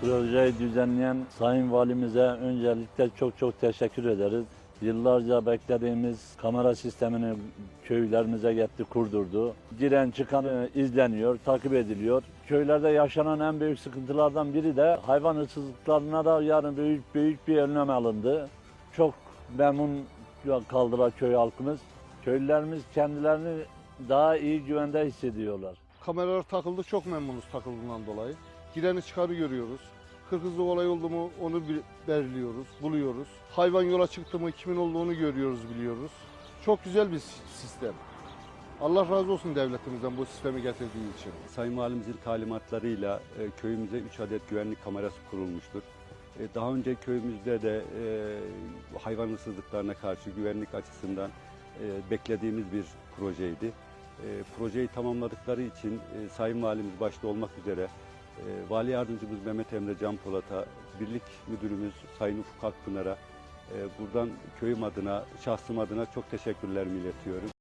Projeyi düzenleyen Sayın Valimize öncelikle çok çok teşekkür ederiz. Yıllarca beklediğimiz kamera sistemini köylerimize getti, kurdurdu. Giren çıkan e, izleniyor, takip ediliyor. Köylerde yaşanan en büyük sıkıntılardan biri de hayvan hırsızlıklarına da yarın büyük büyük bir önlem alındı. Çok memnun kaldılar köy halkımız. Köylülerimiz kendilerini daha iyi güvende hissediyorlar. Kameralar takıldı çok memnunuz takıldığından dolayı. Gireni çıkarı görüyoruz. Hırsızlık olay oldu mu onu belirliyoruz, buluyoruz. Hayvan yola çıktı mı kimin olduğunu görüyoruz, biliyoruz. Çok güzel bir si- sistem. Allah razı olsun devletimizden bu sistemi getirdiği için. Sayın Valimizin talimatlarıyla e, köyümüze 3 adet güvenlik kamerası kurulmuştur. E, daha önce köyümüzde de e, hayvan hırsızlıklarına karşı güvenlik açısından beklediğimiz bir projeydi. Projeyi tamamladıkları için Sayın Valimiz başta olmak üzere e, Vali Yardımcımız Mehmet Emre Can Polat'a, Birlik Müdürümüz Sayın Ufuk Akpınar'a e, buradan köyüm adına, şahsım adına çok teşekkürlerimi iletiyorum.